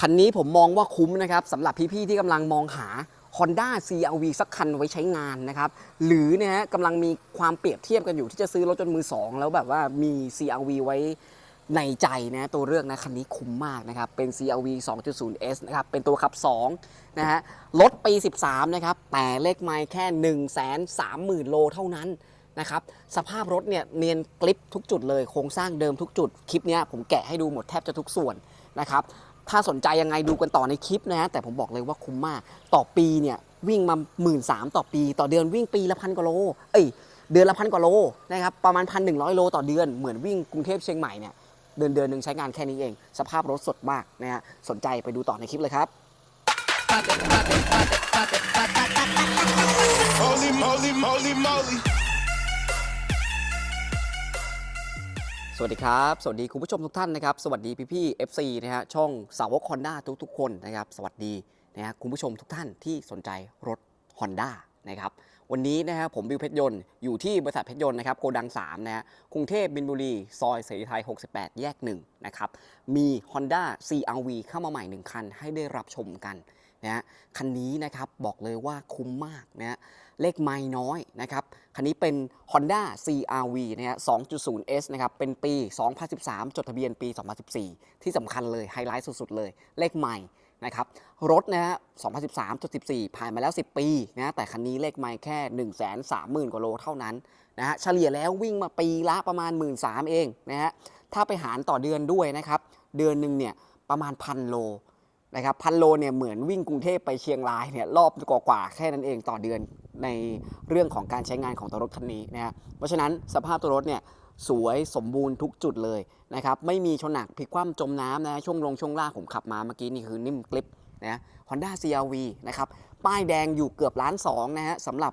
คันนี้ผมมองว่าคุ้มนะครับสำหรับพี่ๆที่กำลังมองหา Honda CRV สักคันไว้ใช้งานนะครับ หรือเนะฮะกำลังมีความเปรียบเทียบกันอยู่ที่จะซื้อรถจนมือสองแล้วแบบว่ามี CRV ไว้ในใจนะตัวเลือกนะคันนี้คุ้มมากนะครับ เป็น CRV 2.0S นะครับ เป็นตัวขับ 2 นะฮะรถปี 13 นะครับ แต่เลขไมล์แค่ 1 3 0 0 0 0 โลเท่านั้นนะครับ สภาพรถเนี่ยเนียนกริปทุกจุดเลย โครงสร้างเดิมทุกจุด คลิปเนี้ยผมแกะให้ดูหมดแทบจะทุกส่วนนะครับ ถ้าสนใจยังไงดูกันต่อในคลิปนะฮะแต่ผมบอกเลยว่าคุ้มมาก ต่อปีเนี่ยวิ่งมา 1 3ื่นต่อปี ต่อเดือนวิ่งปีละพันกว่าโล เอ้ยเดือนละพันกว่าโลนะครับประมาณพันหนึ่งร้อยโลต่อเดือนเหมือนวิ่งกรุงเทพเชียงใหม่เนี่ยเดือนเดือนหนึ่งใช้งานแค่นี้เอง สภาพรถสดมากนะฮะสนใจไปดูต่อในคลิปเลยครับ Holy moly, moly, moly. สวัสดีครับ สวัสดีคุณผู้ชมทุกท่านนะครับ สวัสดีพี่พี่ๆ FC นะฮะช่องสาวก Honda ทุกๆ คนนะครับ สวัสดีนะฮะคุณผู้ชมทุกท่านที่สนใจรถ Honda นะครับวันนี้นะฮะผมบิวเพชรยนต์อยู่ที่บริษัทเพชรยนต์นะครับโกดัง3นะฮะกรุงเทพบินบุรี ซอยเสรีไทย 68 แยก1นะครับมี Honda CRV เข้ามาใหม่ 1 คันให้ได้รับชมกัน นะฮะคันนี้นะครับบอกเลยว่าคุ้มมากนะฮะเลขไม่น้อยนะครับคันนี้เป็น Honda CRV นะฮะ 2.0S นะครับเป็นปี 2013 จดทะเบียนปี 2014 ที่สำคัญเลยไฮไลท์สุดๆเลย เลขใหม่นะครับรถนะฮะ 2013จด14 ผ่านมาแล้ว 10 ปีนะแต่คันนี้เลขใหม่แค่ 1 3 0 0 0 0 กว่าโลเท่านั้นนะฮะเฉลี่ยแล้ววิ่งมาปีละประมาณ 1 3ื่นเองนะฮะถ้าไปหารต่อเดือนด้วยนะครับ เดือนหนึ่งเนี่ยประมาณพันโล นะครับพันโลเนี่ยเหมือนวิ่งกรุงเทพไปเชียงรายเนี่ยรอบกว่าๆแค่นั้นเองต่อเดือนในเรื่องของการใช้งานของตัวรถคันนี้นะฮะเพราะฉะนั้นสภาพตัวรถเนี่ยสวยสมบูรณ์ทุกจุดเลยนะครับไม่มีชนหนักพลิกคว่ำจมน้ำนะช่วงลงช่วงล่างผมขับมาเมื่อกี้นี่คือนิ่มกลิปนะ Honda CRV นะครับป้ายแดงอยู่เกือบล้านสองนะฮะสำหรับ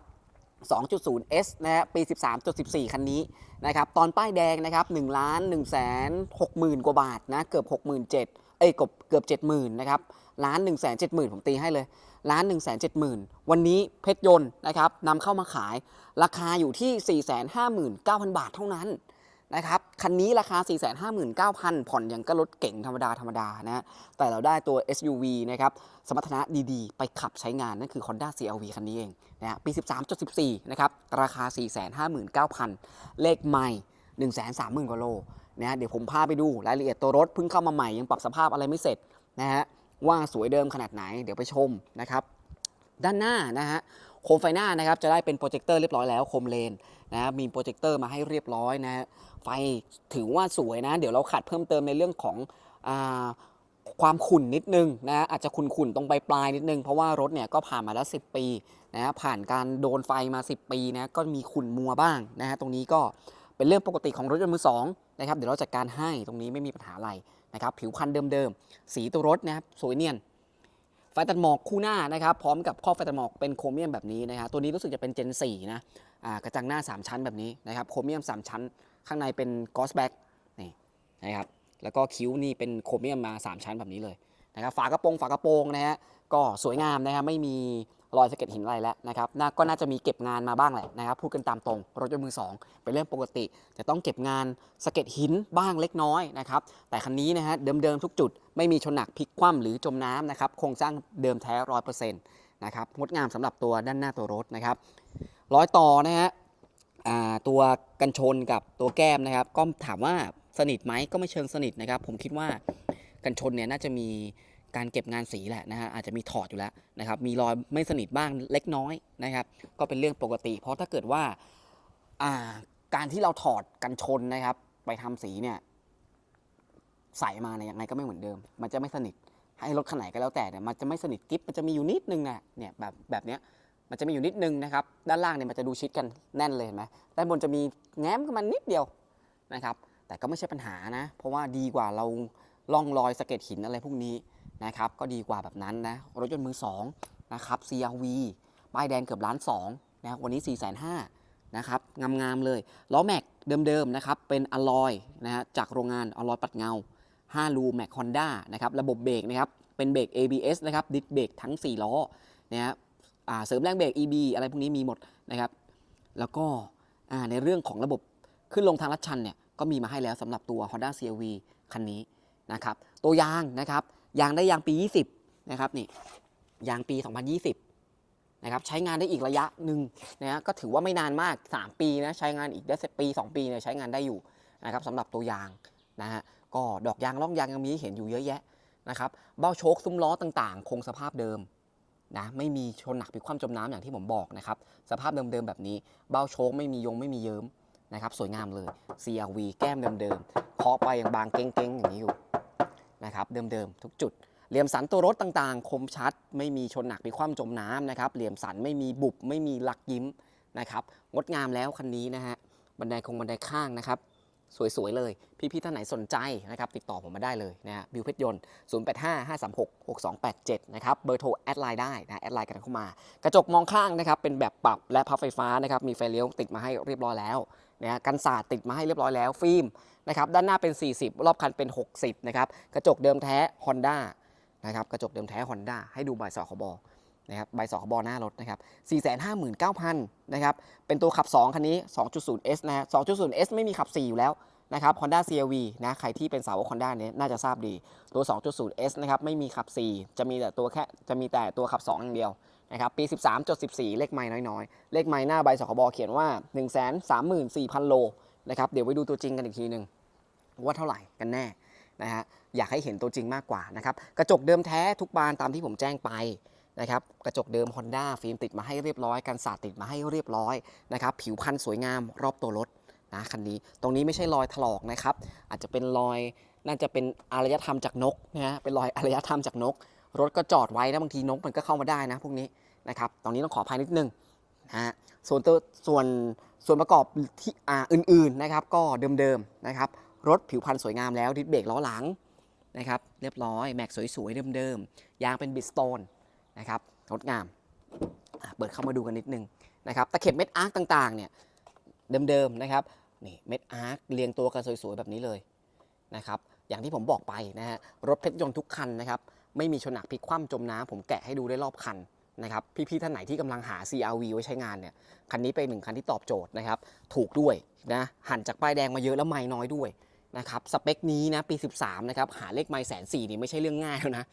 2.0S นะฮะปี 13.14 คันนี้นะครับตอนป้ายแดงนะครับ1ล้าน1แสน60,000 กว่าบาทนะเกือบ 67,000 เอ้ยเกือบเกือบ 70,000นะครับล้าน1แสน70,000 ผมตีให้เลยล้าน1แสน70,000 วันนี้เพชรยนต์นะครับนำเข้ามาขายราคาอยู่ที่ 459,000 บาทเท่านั้นนะครับคันนี้ราคา 459,000 ผ่อนอย่างก็รถเก่งธรรมดาธรรมดานะฮะแต่เราได้ตัว SUV นะครับสมรรถนะดีๆ ไปขับใช้งานนั่นคือ Honda CRV คันนี้เองนะฮะปี 13.14 นะครับ ราคา 459,000 เลขใหม่ 130,000 กว่าโล นะเดี๋ยวผมพาไปดูรายละเอียดตัวรถเพิ่งเข้ามาใหม่ยังปรับสภาพอะไรไม่เสร็จนะฮะว่าสวยเดิมขนาดไหนเดี๋ยวไปชมนะครับด้านหน้านะฮะโคมไฟหน้านะครับจะได้เป็นโปรเจคเตอร์เรียบร้อยแล้วโคมเลนนะฮะมีโปรเจคเตอร์มาให้เรียบร้อยนะฮะไฟถือว่าสวยนะ เดี๋ยวเราขัดเพิ่มเติมในเรื่องของอความขุ่นนิดนึงนะอาจจะขุ่นๆตรงปลายๆนิดนึง เพราะว่ารถเนี่ยก็ผ่านมาแล้ว 10 ปีนะฮะผ่านการโดนไฟมา 10 ปีนะก็มีขุ่นมัวบ้างนะฮะตรงนี้ก็ เป็นเรื่องปกติของรถยนต์มือสองนะครับเดี๋ยวเราจัดการให้ตรงนี้ไม่มีปัญหาอะไรนะครับผิวคันธุ์เดิมๆ สีตัวรถนะครับสวยเนียนไฟตัดหมอกคู่หน้านะครับพร้อมกับข้อไฟตัดหมอกเป็นโครเมียมแบบนี้นะครับตัวนี้รู้สึกจะเป็น Gen 4นะอ่ากระจังหน้า 3 ชั้นแบบนี้นะครับโครเมียม 3 ชั้น ข้างในเป็นกอสแบ็กนี่นะครับแล้วก็คิ้วนี่เป็นโครเมียมมา 3 ชั้นแบบนี้เลยนะครับฝากระโปรงฝากระโปรงนะฮะก็สวยงามนะครับไม่มี รอยสะเก็ดหินอะไรแล้วนะครับน่าก็น่าจะมีเก็บงานมาบ้างแหละนะครับพูดกันตามตรงรถยนต์มือสองเป็นเรื่องปกติ จะต้องเก็บงานสะเก็ดหินบ้างเล็กน้อยนะครับแต่คันนี้นะฮะเดิมๆทุกจุด ไม่มีชนหนักพลิกคว่ำหรือจมน้ำนะครับโครงสร้างเดิมแท้ร้อยเปอร์เซ็นต์นะครับงดงามสำหรับตัวด้านหน้าตัวรถนะครับร้อยต่อนะฮะตัวกันชนกับตัวแก้มนะครับ ก็ถามว่าสนิทไหมก็ไม่เชิงสนิทนะครับ ผมคิดว่ากันชนเนี่ยน่าจะมี การเก็บงานสีแหละนะฮะอาจจะมีถอดอยู่แล้วนะครับมีรอยไม่สนิทบ้างเล็กน้อยนะครับ ก็เป็นเรื่องปกติ เพราะถ้าเกิดว่าอ่าการที่เราถอดกันชนนะครับ ไปทำสีเนี่ยใส่มาเนี่ยยังไงก็ไม่เหมือนเดิม มันจะไม่สนิทให้รถคันไหนก็แล้วแต่เนี่ยมันจะไม่สนิทกิ๊บมันจะมีอยู่นิดนึงนะเนี่ยแบบแบบเนี้ยมันจะมีอยู่นิดนึงนะครับ ด้านล่างเนี่ยมันจะดูชิดกันแน่นเลยเห็นไหมด้านบนจะมีแง้มขึ้นมานิดเดียวนะครับ แต่ก็ไม่ใช่ปัญหานะ เพราะว่าดีกว่าเราล่องรอยสะเก็ดหินอะไรพวกนี้ นะครับก็ดีกว่าแบบนั้นนะรถยนต์มือสองนะครับ CRV ป้ายแดงเกือบล้านสองนะวันนี้4ี่แสนห้านะครับงามๆเลยล้อแม็กเดิมๆนะครับเป็นอลลอยนะฮะจากโรงงานอลลอยปัดเงา5ลูแม็กฮอนด้านะครับระบบเบรกนะครับเป็นเบรก ABS นะครับดิสเบรกทั้ง 4 ล้อนะฮะอ่าเสริมแรงเบรก EB อะไรพวกนี้มีหมดนะครับ แล้วก็ในเรื่องของระบบขึ้นลงทางลัดชันเนี่ยก็มีมาให้แล้วสำหรับตัว Honda CRV คันนี้นะครับ ตัวยางนะครับ ยางได้ยางปี 20 นะครับนี่ยางปี 2020 นะครับใช้งานได้อีกระยะหนึ่งนะฮะก็ถือว่าไม่นานมาก 3 ปีนะใช้งานอีกได้สักปี 2 ปีเนี่ยใช้งานได้อยู่นะครับสำหรับตัวยางนะฮะก็ดอกยางร่องยางยังมีเห็นอยู่เยอะแยะนะครับเบ้าโชคซุ้มล้อต่างๆ คงสภาพเดิมนะไม่มีชนหนักพลิกคว่ำจมน้ำอย่างที่ผมบอกนะครับสภาพเดิมๆแบบนี้ เบ้าโชคไม่มียงไม่มีเยิ้มนะครับสวยงามเลย CRV แก้มเดิมๆเคาะไปยังบางเก้งๆอย่างนี้อยู่ นะครับเดิมๆทุกจุด เหลี่ยมสันตัวรถต่างๆ คมชัด ไม่มีชนหนักไปคว่ำจมน้ำนะครับเหลี่ยมสันไม่มีบุบไม่มีหลักยิ้มนะครับงดงามแล้วคันนี้นะฮะบันไดคงบันไดข้างนะครับสวย ๆ เลย พี่ๆท่านไหนสนใจนะครับ ติดต่อผมมาได้เลยนะฮะบิวเพชรยนต์ 0855366287 นะครับ เบอร์โทร แอดไลน์ได้นะ แอดไลน์กันเข้ามา กระจกมองข้างนะครับ เป็นแบบปรับและพับไฟฟ้านะครับ มีไฟเลี้ยวติดมาให้เรียบร้อยแล้วนะฮะกันศาสตร์ติดมาให้เรียบร้อยแล้ว ฟิล์ม นะครับด้านหน้าเป็น 40 รอบคันเป็น 60 นะครับกระจกเดิมแท้ Honda นะครับกระจกเดิมแท้ Honda ให้ดูใบสคบนะครับใบสคบหน้ารถนะครับ 459,000 นะครับเป็นตัวขับ 2 คันนี้ 2.0S นะฮะ 2.0S ไม่มีขับ 4 อยู่แล้วนะครับ Honda CRV นะใครที่เป็นสาวก Honda เนี้ยน่าจะทราบดีตัว 2.0S นะครับไม่มีขับ 4 จะมีแต่ตัวแค่จะมีแต่ตัวขับ 2 อย่างเดียวนะครับปี 13.14 เลขไม้น้อยๆ เลขไม้หน้าใบสคบเขียนว่า 134,000 โล นะครับเดี๋ยวไปดูตัวจริงกันอีกทีหนึ่งว่าเท่าไหร่กันแน่นะฮะอยากให้เห็นตัวจริงมากกว่านะครับกระจกเดิมแท้ทุกบานตามที่ผมแจ้งไปนะครับกระจกเดิม Honda ฟิล์มติดมาให้เรียบร้อยกันสาดติดมาให้เรียบร้อยนะครับผิวพันธุ์สวยงามรอบตัวรถนะคันนี้ตรงนี้ไม่ใช่รอยถลอกนะครับ อาจจะเป็นรอยน่าจะเป็นอารยธรรมจากนกนะฮะเป็นรอยอารยธรรมจากนก รถก็จอดไว้นะบางทีนกมันก็เข้ามาได้นะพวกนี้นะครับตรงนี้ต้องขออภัยนิดนึงนะฮะส่วนตัวส่วน ส่วนประกอบที่อ่าอื่นๆนะครับ ก็เดิมๆนะครับ รถผิวพรรณสวยงามแล้วดิสเบรกล้อหลังนะครับ เรียบร้อยแม็กสวยๆเดิมๆยางเป็นบิสโตนนะครับงดงามเปิดเข้ามาดูกันนิดนึงนะครับตะเข็บเม็ดอาร์คต่างๆเนี่ยเดิมๆนะครับนี่เม็ดอาร์คเรียงตัวกันสวยๆแบบนี้เลยนะครับอย่างที่ผมบอกไปนะฮะรถเพชรยนต์ทุกคันนะครับไม่มีชนหนักพลิกคว่ำจมน้ำผมแกะให้ดูได้รอบคัน นะครับพี่ๆท่านไหนที่กำลังหา CRV ไว้ใช้งานเนี่ยคันนี้เป็นหนึ่งคันที่ตอบโจทย์นะครับถูกด้วยนะหันจากป้ายแดงมาเยอะแล้วไม่น้อยด้วยนะครับสเปคนี้นะปี 13 นะครับ หาเลขไม้แสนสี่นี่ไม่ใช่เรื่องง่ายแล้วนะ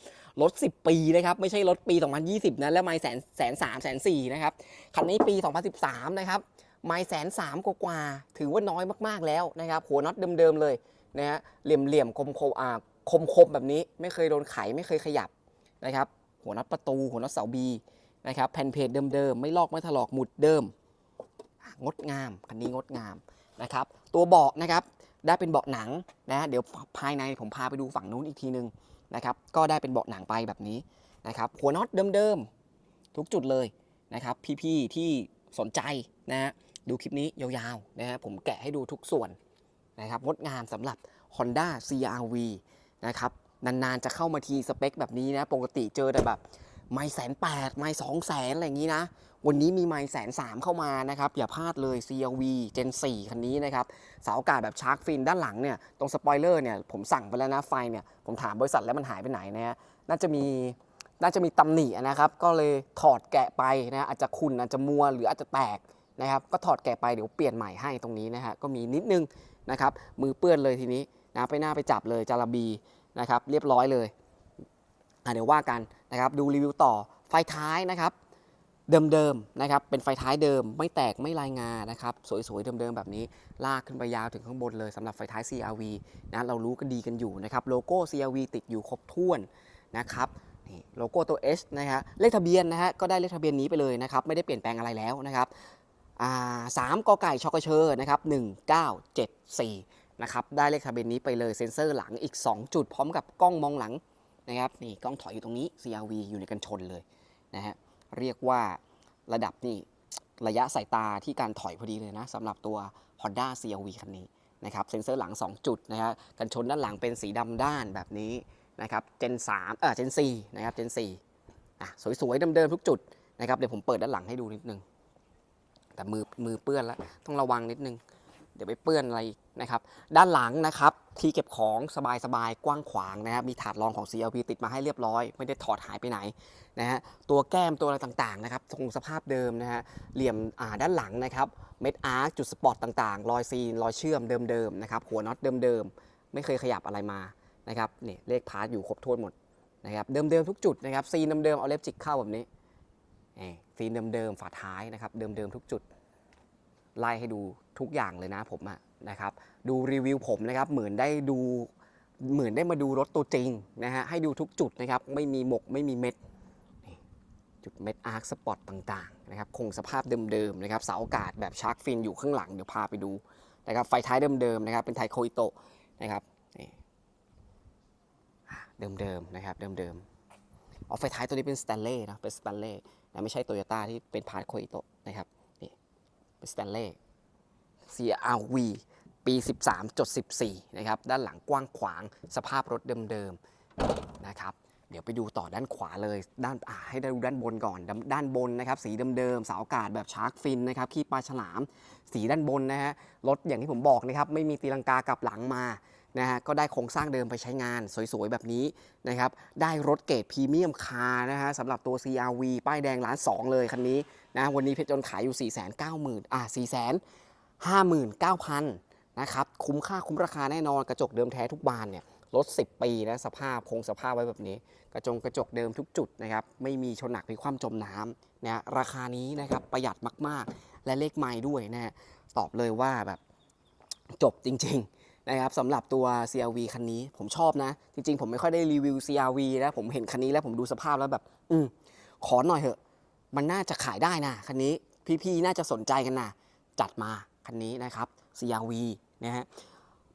รถ10 ปีนะครับ ไม่ใช่รถปี 2020 นะแล้วไม้แสนแสนสามแสนสี่นะครับ คันนี้ปี 2013 นะครับ ไม้แสนสามกว่าถือว่าน้อยมากๆแล้วนะครับ หัวน็อตเดิมๆเลยนะฮะเหลี่ยมๆคมๆอ่าคมๆแบบนี้ไม่เคยโดนไขไม่เคยขยับนะครับ หัวน็อตประตู หัวน็อตเสาบีนะครับแผ่นเพจเดิมๆ ไม่ลอกไม่ถลอกหมุดเดิม งดงามคันนี้งดงามนะครับ ตัวเบาะนะครับได้เป็นเบาะหนังนะเดี๋ยวภายในผมพาไปดูฝั่งนู้นอีกทีนึงนะครับ ก็ได้เป็นเบาะหนังไปแบบนี้นะครับ หัวน็อตเดิมๆ ทุกจุดเลยนะครับ พี่ๆที่สนใจนะฮะดูคลิปนี้ยาวๆนะฮะผมแกะให้ดูทุกส่วนนะครับงดงามสำหรับ Honda CRV นะครับ นานๆจะเข้ามาทีสเปคแบบนี้นะ ปกติเจอแต่แบบไม่แสนแปดไม่สองแสนอะไรอย่างนี้นะ วันนี้มีไมล์แสนสามเข้ามานะครับ อย่าพลาดเลย CRV Gen 4 คันนี้นะครับ เสาอากาศแบบชาร์กฟินด้านหลังเนี่ย ตรงสปอยเลอร์เนี่ย ผมสั่งไปแล้วนะ ไฟเนี่ย ผมถามบริษัทแล้วมันหายไปไหนนะฮะน่าจะมีน่าจะมีตำหนินะครับ ก็เลยถอดแกะไปนะอาจจะคุณอาจจะมัวหรืออาจจะแตกนะครับ ก็ถอดแกะไปเดี๋ยวเปลี่ยนใหม่ให้ตรงนี้นะฮะก็มีนิดนึงนะครับมือเปื้อนเลยทีนี้นะไปหน้าไปจับเลยจาระบี นะครับเรียบร้อยเลยเดี๋ยวว่ากันนะครับดูรีวิวต่อไฟท้ายนะครับเดิมๆนะครับเป็นไฟท้ายเดิมไม่แตกไม่ลายงานะครับสวยๆเดิมๆแบบนี้ลากขึ้นไปยาวถึงข้างบนเลยสำหรับไฟท้าย CRV นะเรารู้กันดีกันอยู่นะครับโลโก้ CRV ติดอยู่ครบถ้วนนะครับนี่โลโก้ตัว H นะฮะเลขทะเบียนนะฮะก็ได้เลขทะเบียนนี้ไปเลยนะครับไม่ได้เปลี่ยนแปลงอะไรแล้วนะครับสามกอไก่ชอกเชอร์นะครับ1974นะครับได้เลขทะเบียนนี้ไปเลยเซ็นเซอร์หลังอีก 2 จุดพร้อมกับกล้องมองหลังนะครับนี่กล้องถอยอยู่ตรงนี้ CRV อยู่ในกันชนเลยนะฮะเรียกว่าระดับนี่ระยะสายตาที่การถอยพอดีเลยนะสำหรับตัว Honda CRV คันนี้นะครับเซ็นเซอร์หลัง 2 จุดนะฮะกันชนด้านหลังเป็นสีดำด้านแบบนี้นะครับ Gen 3เออ Gen 4นะครับ Gen 4อะสวยๆเดิมๆทุกจุดนะครับเดี๋ยวผมเปิดด้านหลังให้ดูนิดนึง แต่มือมือเปื้อนแล้วต้องระวังนิดนึง เดี๋ยวไปเปื้อนอะไรอีก นะครับด้านหลังนะครับที่เก็บของสบายๆ กว้างขวางนะครับมีถาดรองของ CLP ติดมาให้เรียบร้อย ไม่ได้ถอดหายไปไหนนะฮะตัวแก้มตัวอะไรต่างๆนะครับคงสภาพเดิมนะฮะเหลี่ยมด้านหลังนะครับเม็ดอาร์คจุดสปอตต่างๆ รอยซีนรอยเชื่อมเดิมๆนะครับหัวน็อตเดิมๆ ไม่เคยขยับอะไรมานะครับนี่เลขพาร์ทอยู่ครบถ้วนหมดนะครับเดิมๆทุกจุดนะครับซีนเดิมๆเอาเล็บจิกเข้าแบบนี้ซีนเดิมๆฝาท้ายนะครับเดิมๆทุกจุดไล่ให้ดูทุกอย่างเลยนะผมอะ นะครับดูรีวิวผมนะครับเหมือนได้ดูเหมือนได้มาดูรถตัวจริงนะฮะให้ดูทุกจุดนะครับไม่มีหมกไม่มีเม็ดจุดเม็ดอาร์คสปอตต่างๆนะครับคงสภาพเดิมๆนะครับเสาอากาศแบบชาร์กฟินอยู่ข้างหลังเดี๋ยวพาไปดูนะครับไฟท้ายเดิมๆนะครับเป็นไทโคอิโตะนะครับเดิมๆนะครับเดิมๆออฟไฟท้ายตัวนี้เป็นสแตนเล่นะเป็นสแตนเล่นะไม่ใช่โตโยต้าที่เป็นพาร์ทโคอิโตะนะครับนี่เป็นสแตนเล่ CRV ปี 13.14 นะครับ ด้านหลังกว้างขวางสภาพรถเดิมๆนะครับ เดี๋ยวไปดูต่อด้านขวาเลย ด้านอ่าให้ดูด้านบนก่อน ด้านบนนะครับ สีเดิมๆเสาอากาศแบบชาร์กฟินนะครับ ขี้ปลาฉลาม สีด้านบนนะฮะ รถอย่างที่ผมบอกนะครับ ไม่มีตีลังกากลับหลังมานะฮะก็ได้โครงสร้างเดิมไปใช้งานสวยๆ แบบนี้นะครับได้รถเกรดพรีเมียมคาร์นะฮะสำหรับตัว CRV ป้ายแดงล้านสองเลยคันนี้นะวันนี้เพชรยนขายอยู่ 4 9 0 0 0 0อ่า4 0 0 59,000นะครับคุ้มค่าคุ้มราคาแน่นอนกระจกเดิมแท้ทุกบานเนี่ยรถ 10 ปีนะสภาพคงสภาพไว้แบบนี้ กระจงกระจกเดิมทุกจุดนะครับไม่มีชนหนักพิคว่ำจมน้ำนะราคานี้นะครับประหยัดมากๆ และเลขไม่ด้วยนะฮะตอบเลยว่าแบบจบจริง ๆนะครับสำหรับตัว CRV คันนี้ผมชอบนะ จริง ๆ ผมไม่ค่อยได้รีวิว CRV นะผมเห็นคันนี้แล้วผมดูสภาพแล้วแบบ อืมขอหน่อยเถอะ มันน่าจะขายได้นะคันนี้พี่ๆน่าจะสนใจกันนะจัดมา คันนี้นะครับ CRV นะฮะ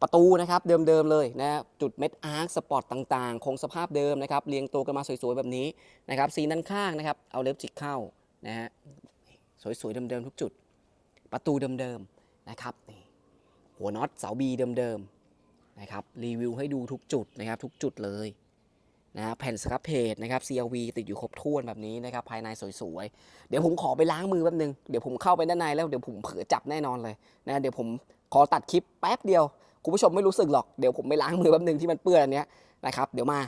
ประตูนะครับเดิมๆเลยนะจุดเม็ดอาร์คสปอร์ตต่างๆ คงสภาพเดิมนะครับเรียงตัวกันมาสวยๆแบบนี้นะครับสีด้านข้างนะครับเอาเล็บจิกเข้านะฮะสวยๆเดิมๆทุกจุด ประตูเดิมๆนะครับหัวน็อตเสาบีเดิมๆนะครับรีวิวให้ดูทุกจุดนะครับทุกจุดเลย นะแผ่นสครับเพจนะครับ CRV ติดอยู่ครบถ้วนแบบนี้นะครับภายในสวยๆ เดี๋ยวผมขอไปล้างมือแป๊บนึง เดี๋ยวผมเข้าไปด้านในแล้วเดี๋ยวผมเผลอจับแน่นอนเลยนะเดี๋ยวผมขอตัดคลิปแป๊บเดียว คุณผู้ชมไม่รู้สึกหรอกเดี๋ยวผมไปล้างมือแป๊บนึงที่มันเปื้อนอันเนี้ยนะครับเดี๋ยวมา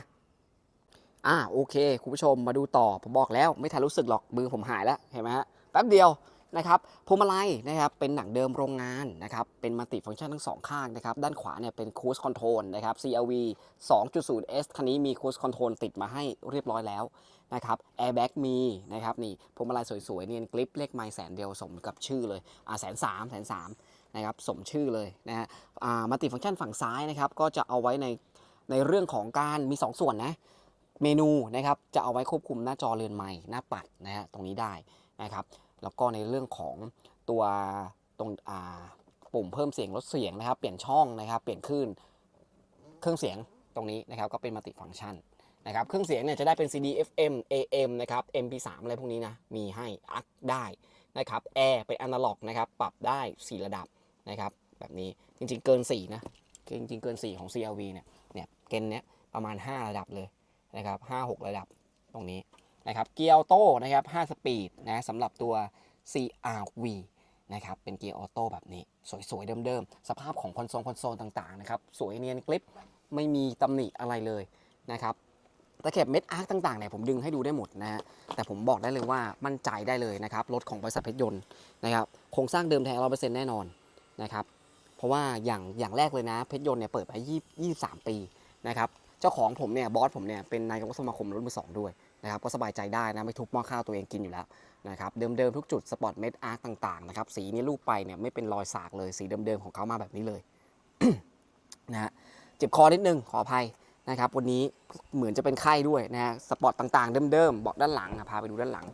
อ่าโอเค คุณผู้ชมมาดูต่อผมบอกแล้วไม่ทันรู้สึกหรอกมือผมหายแล้วเห็นไหมฮะแป๊บเดียว นะครับพวงมาลัยนะครับเป็นหนังเดิมโรงงานนะครับเป็นมัลติฟังก์ชันทั้งสองข้างนะครับด้านขวาเนี่ยเป็น Cruise Control นะครับ CRV 2.0S คันนี้มี Cruise Control ติดมาให้เรียบร้อยแล้วนะครับแอร์แบ็กมีนะครับนี่พวงมาลัยสวยๆ เนียนกลิปเลขไมล์แสนเดียวสมกับชื่อเลยอ่าแสนสามแสนสามนะครับสมชื่อเลยนะฮะอ่ามัลติฟังก์ชันฝั่งซ้ายนะครับก็จะเอาไว้ในในเรื่องของการมี 2 ส่วนนะเมนูนะครับจะเอาไว้ควบคุมหน้าจอเรือนใหม่หน้าปัดนะฮะตรงนี้ได้นะครับ แล้วก็ในเรื่องของตัวตรงอ่าปุ่มเพิ่มเสียงลดเสียงนะครับ เปลี่ยนช่องนะครับ เปลี่ยนคลื่นเครื่องเสียงตรงนี้นะครับก็เป็นมัลติฟังก์ชันนะครับเครื่องเสียงเนี่ยจะได้เป็น CD FM AM นะครับ MP3 อะไรพวกนี้นะมีให้อักได้นะครับแอร์เป็นอนาล็อกนะครับปรับได้ 4 ระดับนะครับแบบนี้จริงๆเกิน 4 นะจริงๆเกิน 4 ของ CRV เนี่ยเนี่ยเกณฑ์เนี้ยประมาณ 5 ระดับเลยนะครับ5 6 ระดับตรงนี้ นะครับเกียร์ออโต้นะครับ5สปีดนะสำหรับตัว CRV นะครับเป็นเกียร์ออโต้แบบนี้ สวยๆ เดิมๆ สภาพของคอนโซลคอนโซลต่างๆนะครับสวยเนียนกลิปไม่มีตำหนิอะไรเลยนะครับตะเข็บเม็ดอาร์คต่างๆเนี่ยผมดึงให้ดูได้หมดนะฮะแต่ผมบอกได้เลยว่ามั่นใจได้เลยนะครับรถของบริษัทเพชรยนต์นะครับโครงสร้างเดิมแท้ร้อยเปอร์เซ็นต์แน่นอนนะครับเพราะว่าอย่างอย่างแรกเลยนะเพชรยนต์เนี่ยเปิดไปยี่สิบสามปีนะครับ จ้าของผมเนี่ยบอสผมเนี่ยเป็นนายกสมาคมรถมือสองด้วยนะครับก็สบายใจได้นะไม่ทุบหม้อข้าวตัวเองกินอยู่แล้วนะครับเดิมๆทุกจุดสปอตเม็ดอาร์ตต่างๆนะครับสีนี้ลูกไปเนี่ยไม่เป็นรอยสากเลยสีเดิมๆของเขามาแบบนี้เลยนะฮะเจ็บคอนิดนึงขออภัยนะครับวันนี้เหมือนจะเป็นไข้ด้วยนะฮะสปอตต่างๆเดิมๆเบาะด้านหลังนะพาไปดูด้านหลัง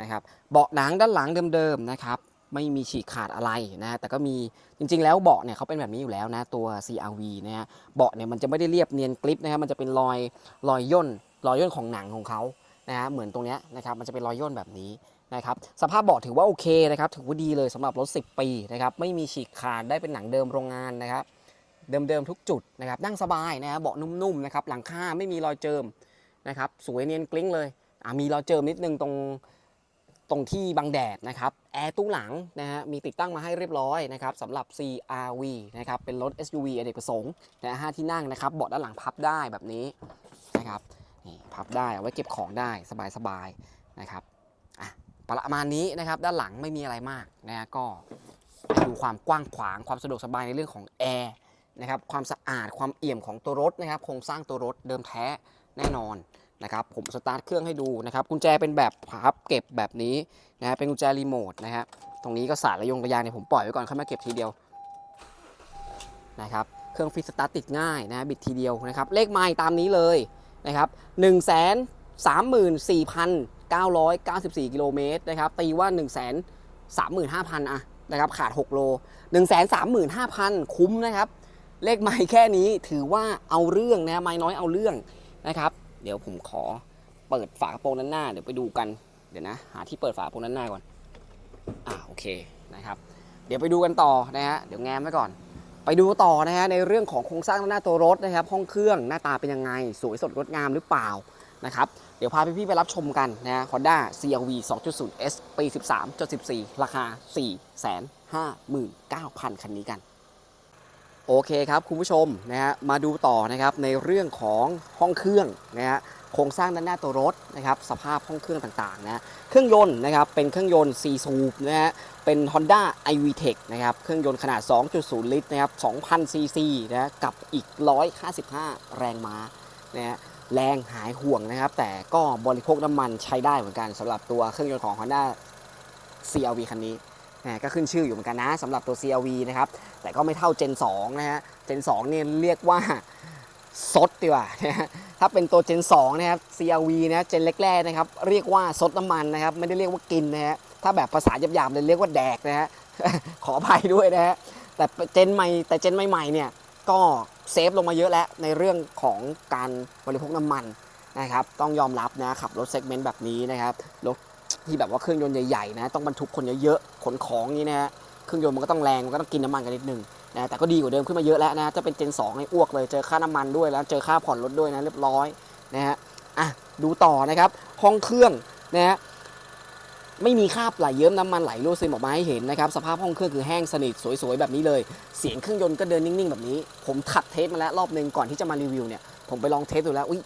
นะครับเบาะหนังด้านหลังเดิมๆนะครับ ไม่มีฉีกขาดอะไรนะแต่ก็มีจริงๆ แล้วเบาะเนี่ยเขาเป็นแบบนี้อยู่แล้วนะตัว CRV นะฮะเบาะเนี่ยมันจะไม่ได้เรียบเนียนกริปนะครับมันจะเป็นรอยรอยย่นรอยย่นของหนังของเขานะฮะเหมือนตรงเนี้ยนะครับมันจะเป็นรอยย่นแบบนี้นะครับสภาพเบาะถือว่าโอเคนะครับถือว่าดีเลยสำหรับรถ 10 ปีนะครับไม่มีฉีกขาดได้เป็นหนังเดิมโรงงานนะครับเดิมๆทุกจุดนะครับนั่งสบายนะครับเบาะนุ่มๆนะครับหลังคาไม่มีรอยเจิมนะครับสวยเนียนกลิ้งเลยอะมีรอยเจิมนิดนึงตรง ตรงที่บังแดดนะครับแอร์ตู้หลังนะฮะมีติดตั้งมาให้เรียบร้อยนะครับสำหรับ CRV นะครับเป็นรถ SUV อเนกประสงค์นะห้าที่นั่งนะครับเบาะด้านหลังพับได้แบบนี้นะครับนี่พับได้เอาไว้เก็บของได้สบายๆนะครับอะประมาณนี้นะครับด้านหลังไม่มีอะไรมากนะฮะก็ดูความกว้างขวางความสะดวกสบายในเรื่องของแอร์นะครับความสะอาดความเอี่ยมของตัวรถนะครับโครงสร้างตัวรถเดิมแท้แน่นอน นะครับผมสตาร์ทเครื่องให้ดูนะครับกุญแจเป็นแบบพับเก็บแบบนี้นะฮะเป็นกุญแจรีโมทนะฮะตรงนี้ก็สายระยงระยางเนี่ยผมปล่อยไว้ก่อนค่อยมาเก็บทีเดียวนะครับเครื่องฟิตสตาร์ทติดง่ายนะบิดทีเดียวนะครับเลขไม้ตามนี้เลยนะครับ1 3 4 9 9 4 กิโลเมตรนะครับตีว่า 1 3 5 0 0 0อะนะครับขาด 6 โล 1 3 5 0 0 0 คุ้มนะครับ เลขไม้แค่นี้ถือว่าเอาเรื่องนะไม้น้อยเอาเรื่องนะครับ เดี๋ยวผมขอเปิดฝากระโปรงด้านหน้า เดี๋ยวไปดูกัน เดี๋ยวนะ หาที่เปิดฝากระโปรงด้านหน้าก่อน อ่าโอเคนะครับ เดี๋ยวไปดูกันต่อนะฮะ เดี๋ยวแง้มไว้ก่อน ไปดูต่อนะฮะในเรื่องของโครงสร้างด้านหน้าตัวรถนะครับ ห้องเครื่องหน้าตาเป็นยังไง สวยสดงดงามหรือเปล่านะครับ เดี๋ยวพาพี่ๆไปรับชมกันนะฮะ Honda CRV 2.0 S ปี 13.14 ราคา 459,000 คันนี้กัน โอเคครับคุณผู้ชมนะฮะมาดูต่อนะครับในเรื่องของห้องเครื่องนะฮะโครงสร้างด้านหน้าตัวรถนะครับสภาพห้องเครื่องต่างๆนะเครื่องยนต์นะครับเป็นเครื่องยนต์4สูบนะฮะเป็น Honda iVTEC นะครับเครื่องยนต์ขนาด 2.0 ลิตรนะครับ2,000ซีซีนะฮะกับอีก 155 แรงม้านะฮะแรงหายห่วงนะครับ แต่ก็บริโภคน้ำมันใช้ได้เหมือนกันสำหรับตัวเครื่องยนต์ของ Honda CRV คันนี้ ก็ขึ้นชื่ออยู่เหมือนกันนะสำหรับตัว CRV นะครับ แต่ก็ไม่เท่า Gen 2 นะฮะ Gen 2เนี่ยเรียกว่าซดดีกว่านะฮะถ้าเป็นตัว Gen 2 นะครับ CRV นะ Gen แรกๆนะครับ เรียกว่าซดน้ำมันนะครับ ไม่ได้เรียกว่ากินนะฮะ ถ้าแบบภาษาหยาบๆเลยเรียกว่าแดกนะฮะ ขออภัยด้วยนะฮะ แต่เจนใหม่แต่เจนใหม่ๆเนี่ยก็เซฟลงมาเยอะแล้วในเรื่องของการบริโภคน้ำมันนะครับ ต้องยอมรับนะขับรถเซกเมนต์แบบนี้นะครับรถ ที่แบบว่าเครื่องยนต์ใหญ่ๆนะต้องบรรทุกคนเยอะๆขนของนี้นะฮะเครื่องยนต์มันก็ต้องแรงมันก็ต้องกินน้ำมันกันนิดนึงนะแต่ก็ดีกว่าเดิมขึ้นมาเยอะแล้วนะถ้าเป็นเจน2ให้อ้วกเลยเจอค่าน้ำมันด้วยแล้วเจอค่าผ่อนรถด้วยนะเรียบร้อยนะฮะอะดูต่อนะครับห้องเครื่องนะฮะไม่มีคราบไหลเยิ้มน้ำมันไหลรั่วซึมออกมาให้เห็นนะครับสภาพห้องเครื่องคือแห้งสนิทสวยๆแบบนี้เลย เสียงเครื่องยนต์ก็เดินนิ่งๆแบบนี้ ผมขัดเทสมาแล้วรอบนึงก่อนที่จะมารีวิวเนี่ยผมไปลองเทสดูแล้วอุ้ย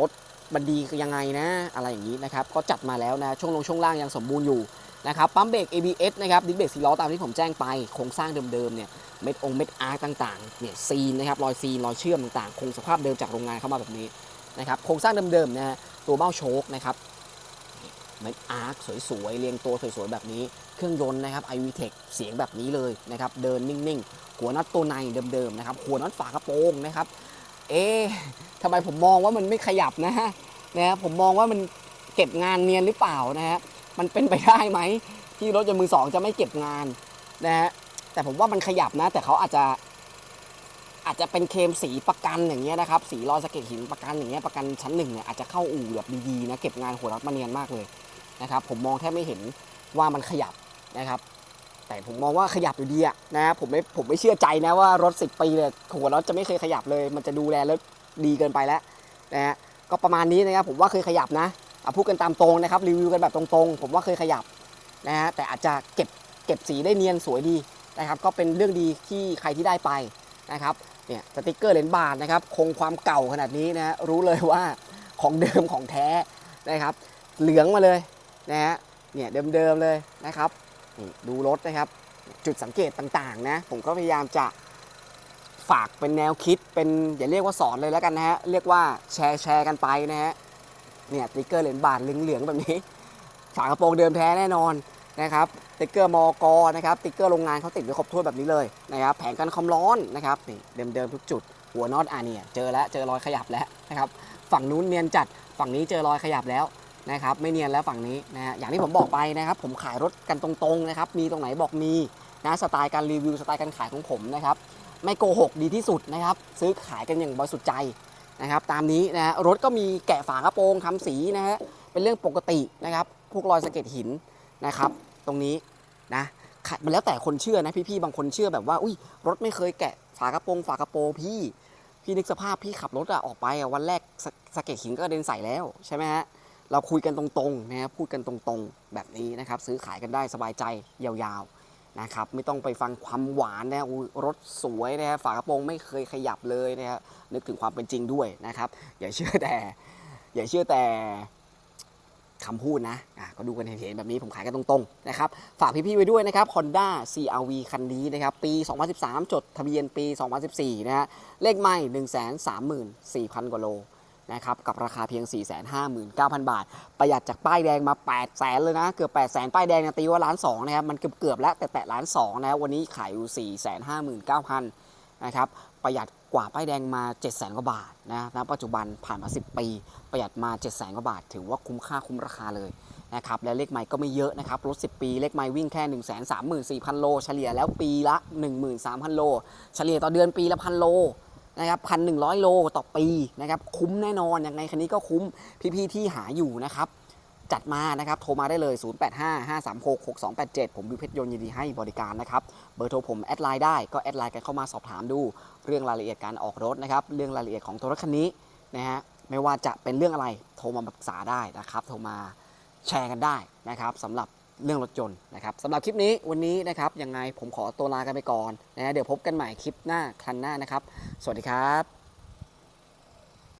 รถ มันดียังไงนะ อะไรอย่างนี้นะครับ ก็จัดมาแล้วนะ ช่วงลงช่วงล่างยังสมบูรณ์อยู่นะครับ ปั๊มเบรก ABS นะครับ ดิสเบรกสีล้อตามที่ผมแจ้งไป โครงสร้างเดิมๆ เนี่ย เม็ดองเม็ดอาร์ต่างๆ เนี่ย ซีนนะครับ รอยซีนรอยเชื่อมต่างๆ คงสภาพเดิมจากโรงงานเข้ามาแบบนี้นะครับ โครงสร้างเดิมๆ นะฮะ ตัวเบ้าโชคนะครับ เม็ดอาร์สวยๆ เรียงตัวสวยๆ แบบนี้ เครื่องยนต์นะครับ iVTEC เสียงแบบนี้เลยนะครับ เดินนิ่งๆ หัวน็อตตัวในเดิมๆ นะครับ หัวน็อตฝากระโปรงนะครับ เอ๊ะทำไมผมมองว่ามันไม่ขยับนะฮะนะผมมองว่ามันเก็บงานเนียนหรือเปล่านะฮะมันเป็นไปได้ไหมที่รถยนต์มือสองจะไม่เก็บงานนะฮะแต่ผมว่ามันขยับนะ แต่เขาอาจจะ อาจจะเป็นเคลมสีประกันอย่างเงี้ยนะครับ สีรอยสะเก็ดหินประกันอย่างเงี้ยประกันชั้นหนึ่งเนี่ยอาจจะเข้าอู่แบบดีๆนะเก็บงานหัวรัดมาเนียนมากเลยนะครับ ผมมองแทบไม่เห็นว่ามันขยับนะครับ แต่ผมมองว่าขยับอยู่ดีอะนะผมไม่ผมไม่เชื่อใจนะว่ารถ 10 ปีเลยหัวรถจะไม่เคยขยับเลย มันจะดูแลรถดีเกินไปแล้วนะฮะก็ประมาณนี้นะครับผมว่าเคยขยับนะเอาพูดกันตามตรงนะครับรีวิวกันแบบตรงๆ ผมว่าเคยขยับนะฮะแต่อาจจะเก็บเก็บสีได้เนียนสวยดีนะครับ ก็เป็นเรื่องดีที่ใครที่ได้ไปนะครับเนี่ยสติกเกอร์เลนส์บาร์นะครับ คงความเก่าขนาดนี้นะฮะรู้เลยว่าของเดิมของแท้นะครับ เหลืองมาเลยนะฮะเนี่ยเดิมๆเลยนะครับ ดูรถนะครับ จุดสังเกตต่างๆนะ ผมก็พยายามจะฝากเป็นแนวคิดเป็นอย่าเรียกว่าสอนเลยแล้วกันนะฮะ เรียกว่าแชร์แชร์กันไปนะฮะ เนี่ยติ๊กเกอร์เลนส์บาร์เหลืองๆแบบนี้ ฝากระโปรงเดิมแท้แน่นอนนะครับติ๊กเกอร์มอกนะครับติ๊กเกอร์โรงงานเขาติดไว้ครบถ้วนแบบนี้เลยนะครับแผงกันความร้อนนะครับนี่เดิมๆทุกจุด หัวน็อตอะเนี่ยเจอแล้วเจอรอยขยับแล้วนะครับฝั่งนู้นเนียนจัดฝั่งนี้เจอรอยขยับแล้ว นะครับไม่เนียนแล้วฝั่งนี้นะฮะอย่างที่ผมบอกไปนะครับ ผมขายรถกันตรงๆนะครับมีตรงไหนบอกมีนะสไตล์การรีวิวสไตล์การขายของผมนะครับไม่โกหกดีที่สุดนะครับ ซื้อขายกันอย่างบริสุทธิ์ใจนะครับ ตามนี้นะฮะรถก็มีแกะฝากระโปรงทำสีนะฮะเป็นเรื่องปกตินะครับ พวกรอยสะเก็ดหินนะครับ ตรงนี้นะมันแล้วแต่คนเชื่อนะพี่ๆบางคนเชื่อแบบว่าอุ้ยรถไม่เคยแกะฝากระโปรงฝากระโปรงพี่ พี่นึกสภาพพี่ขับรถอะออกไปอะวันแรกสะสะเก็ดหินก็กระเด็นใส่แล้วใช่ไหมฮะ เราคุยกันตรงๆนะครับพูดกันตรงๆแบบนี้นะครับ ซื้อขายกันได้สบายใจยาวๆนะครับ ไม่ต้องไปฟังความหวานนะรถสวยนะฮะฝากระโปรงไม่เคยขยับเลยนะครับนึกถึงความเป็นจริงด้วยนะครับ อย่าเชื่อแต่ อย่าเชื่อแต่คำพูดนะอะก็ดูกันเห็นๆแบบนี้ผมขายกันตรงๆนะครับ ฝากพี่ๆไว้ด้วยนะครับ Honda CRV คันนี้นะครับ ปี 2013 จดทะเบียนปี 2014 นะฮะ เลขไม่ 1 3 4 0 0 0 กว่าโล นะครับกับราคาเพียง 459,000 บาท ประหยัดจากป้ายแดงมา 8 0 0แสนเลยนะ เกือบ8 0 0แสนป้ายแดงเนี่ยตีว่าล้านสองนะครับมันเกือบเกือบๆแล้วแต่แตะล้านสองนะวันนี้ขายอยู่ 459,000นะครับประหยัดกว่าป้ายแดงมา 7 0 0แสนกว่าบาทนะณปัจจุบันผ่านมา 10 ปี ประหยัดมา 7 0 0แสนกว่าบาท ถือว่าคุ้มค่าคุ้มราคาเลยนะครับและเลขไม้ก็ไม่เยอะนะครับรถ 10 ปีเลขไม้วิ่งแค่ 1 3 4 0 0 0 โล เฉลี่ยแล้วปีละ 13,000 โล เฉลี่ยต่อเดือนปีละพันโล นะครับพันหนึ่งร้อยโลต่อปีนะครับคุ้มแน่นอนยังไงคันนี้ก็คุ้มพี่ๆที่หาอยู่นะครับจัดมานะครับ โทรมาได้เลย 0855366287 ผมบิวเพชรยนต์ยินดีให้บริการนะครับ เบอร์โทรผมแอดไลน์ได้ก็แอดไลน์กันเข้ามาสอบถามดู เรื่องรายละเอียดการออกรถนะครับ เรื่องรายละเอียดของตัวรถคันนี้นะฮะ ไม่ว่าจะเป็นเรื่องอะไร โทรมาปรึกษาได้นะครับ โทรมาแชร์กันได้นะครับสำหรับ เรื่องรถยนต์นะครับสำหรับคลิปนี้วันนี้นะครับยังไงผมขอตัวลากันไปก่อนนะฮะเดี๋ยวพบกันใหม่คลิปหน้าครั้นหน้านะครับ สวัสดีครับ